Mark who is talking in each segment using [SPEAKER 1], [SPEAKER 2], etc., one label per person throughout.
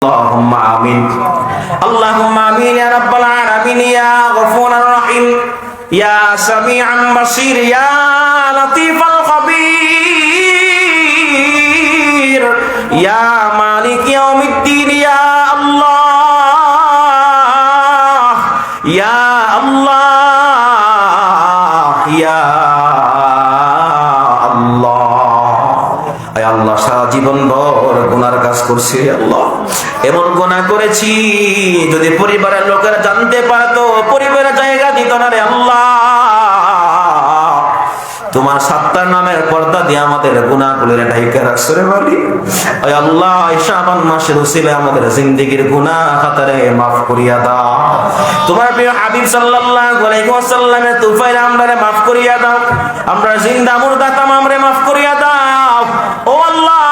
[SPEAKER 1] اللهم آمين اللهم آمين يا رب العالمين يا غفور رحيم يا سميعا بصير يا لطيف الخبير يا مالك يوم الدين يا الله يا الله يا আল্লাহ আয় আল্লাহ সারা জীবন ভর গুনার কাজ করছি আল্লাহ। এমন গুনাহ করেছি, যদি পরিবারের লোকেরা জানতে পারতো, পরিবারের জায়গা দিত না রে আল্লাহ। তোমার সাত্তার নামের পর্দা দিয়ে আমাদের গুনাহগুলোর ঢাইকা রাখছো রে বলি ওই আল্লাহ, এই মাসের উসিলে আমাদের জিন্দেগির গুনাহ খাতারে মাফ করিয়া দাও। তোমার প্রিয় হাবিব সাল্লাল্লাহু আলাইহি ওয়াসাল্লামের মাফ করিয়া দাও। আমরা জিন্দা মুর্দা তামামরে মাফ করিয়া দাও ও আল্লাহ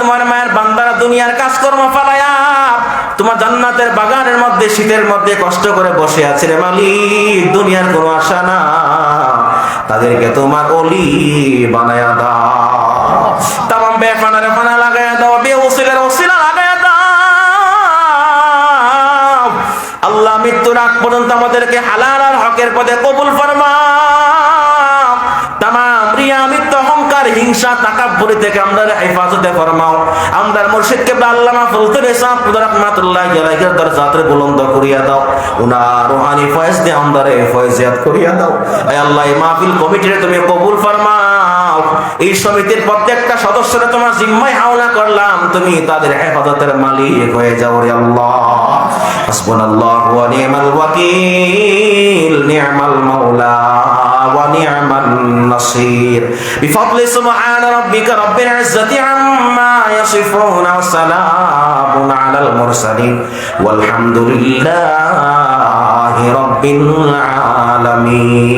[SPEAKER 1] তোমার মায়ের বান্দারা দুনিয়ার কাজকর্ম ফালায়া তোমার জান্নাতের বাগানের মধ্যে, শীতের মধ্যে কষ্ট করে বসে আছে রে মালিক, দুনিয়ার কোনো আশা না। তাদেরকে তোমার অলি বানায়া দাও। তামাম বেফানারে ফানা লাগায়া দাও বে ওসিলের ওসিলা লাগায়া দাও। আল্লাহ মৃত্যুর আগ পর্যন্ত আমাদেরকে হালাল আর হকের পদে কবুল ফরমাও। অহংকার হিংসা, তাকাব্বুরি থেকে আমরা হেফাজতে ফরমাও। আমরা মুর্শিদকে আল্লামা ফুলতে রেসাব রাহমাতুল্লাহ আলাইহির দরজাতে বুলন্দ করিয়া দাও। উনার রুহানি ফয়েজ দিয়ে আমদারে ফয়েজিয়াত করিয়া দাও। আয় আল্লাহ, এই মাহফিল কমিটিরে তুমি কবুল ফরমাও। এই সমিতির প্রত্যেকটা সদস্যরা তোমার জিম্মায় হাওলা করলাম, তুমি তাদের হেফাজতের মালিক হয়ে যাও রে আল্লাহ। হাসবুনাল্লাহু ওয়া নি'মাল ওয়াকিল নি'মাল মাওলা। ونعم النصير. بفضل سبحان ربك رب العزة عما يصفون وسلام على المرسلين. والحمد لله رب العالمين.